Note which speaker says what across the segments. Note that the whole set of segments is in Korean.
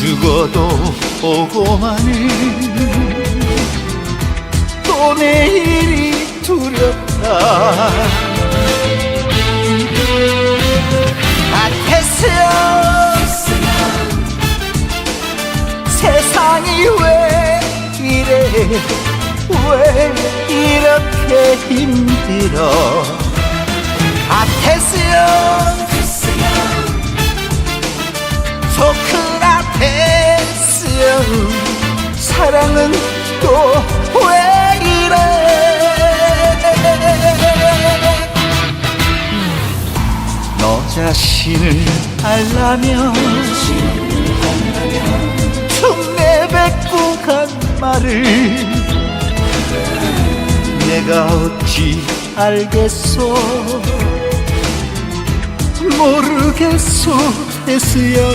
Speaker 1: 죽어도 오고만은 또 내일이 두렵다. 세상이 왜 이래? 왜 이렇게 힘들어? 같았어요 사랑은 또 왜 이래? 너 자신을 알라면 툭 내뱉고 간 말을 내가 어찌 알겠소? 모르겠소 태수영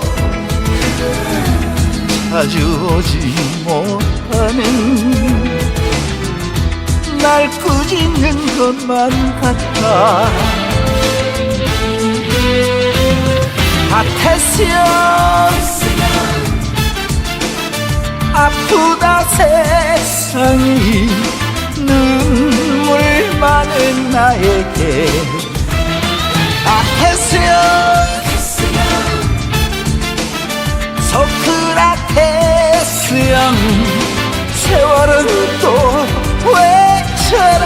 Speaker 1: 자주 오지 못하는 날 꾸짖는 것만 같아. 같았어 아프다 세상이 눈물 많은 나에게. 같았어 소크라 형 세월은 또 왜 저래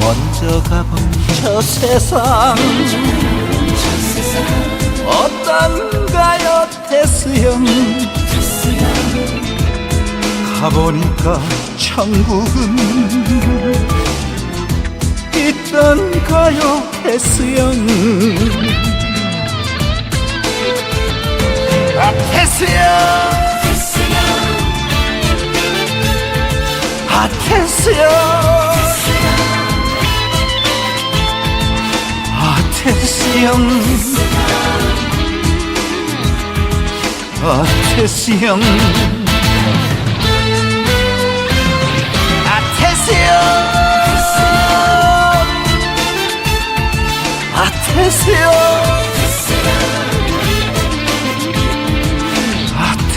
Speaker 1: 먼저 가본 저 세상 어떤가요 형. 가보니까 천국은 있던가요 형 아, 테스 형 아, 테스 형 아, 테스 형 아, 테스 형 아, 테스 형 아테스요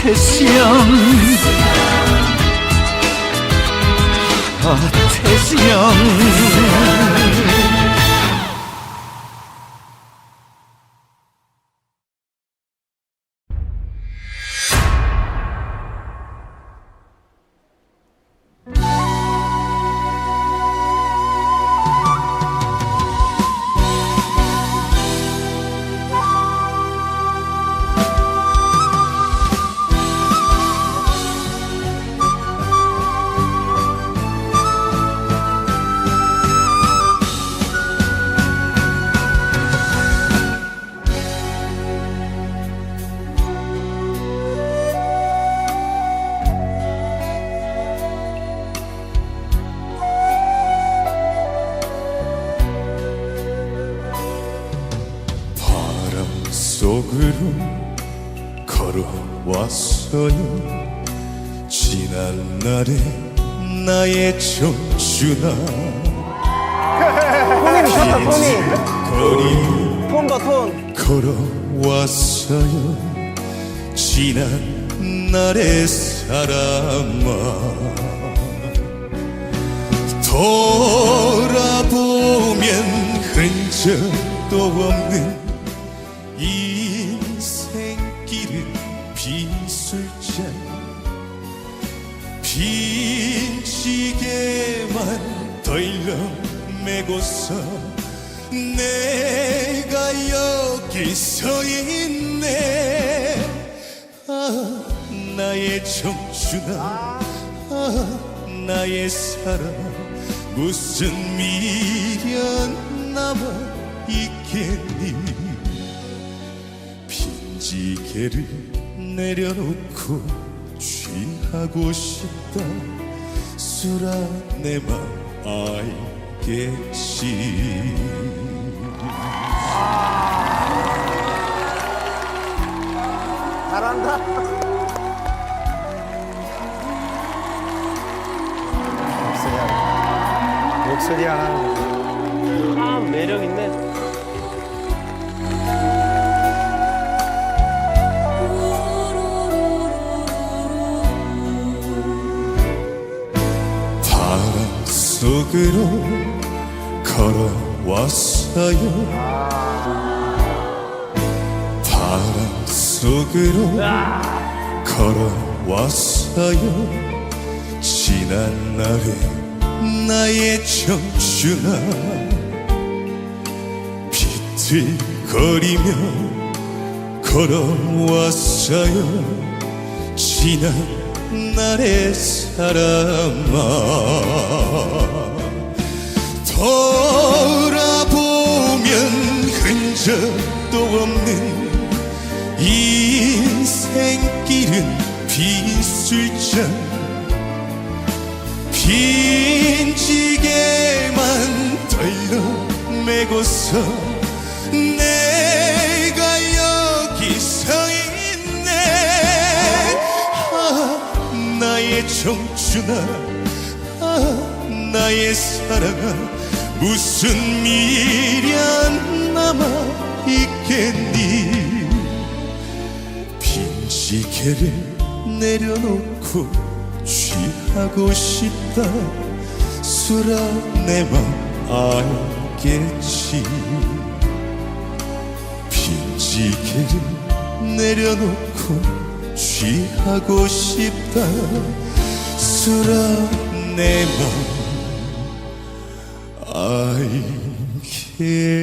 Speaker 1: 아테스요 아테스요
Speaker 2: 속으로 걸어왔어요. 지난 날의 나의 청춘아.
Speaker 3: 톤이 미쳤다 톤이
Speaker 2: 거리
Speaker 3: 톤봐 톤.
Speaker 2: 걸어왔어요. 지난 날의 사람아. 돌아보면 흔적도 없는 덜렁 메고서 내가 여기 서 있네. 아 나의 청춘아. 아 나의 사랑. 무슨 미련 남아 있겠니? 빈지게를 내려놓고 취하고 싶다. 수라 내맘 알겠지
Speaker 3: 잘한다. 목소리 하나. 목소리 하나. 아 매력 있네.
Speaker 2: 속으로 걸어왔어요. 바람 속으로 걸어왔어요. 지난 날의 나의 청춘아 비틀거리며 걸어왔어요. 지난 날의 사람아 돌아보면 흔적도 없는 인생길은 빈술잔 빈지게만 덜렁 메고서 청춘아 아, 나의 사랑아 무슨 미련 남아 있겠니? 빈지게를 내려놓고 취하고 싶다. 수라 내맘 알겠지. 빈지게를 내려놓고 취하고 싶다 수술한 내맘 알겠지.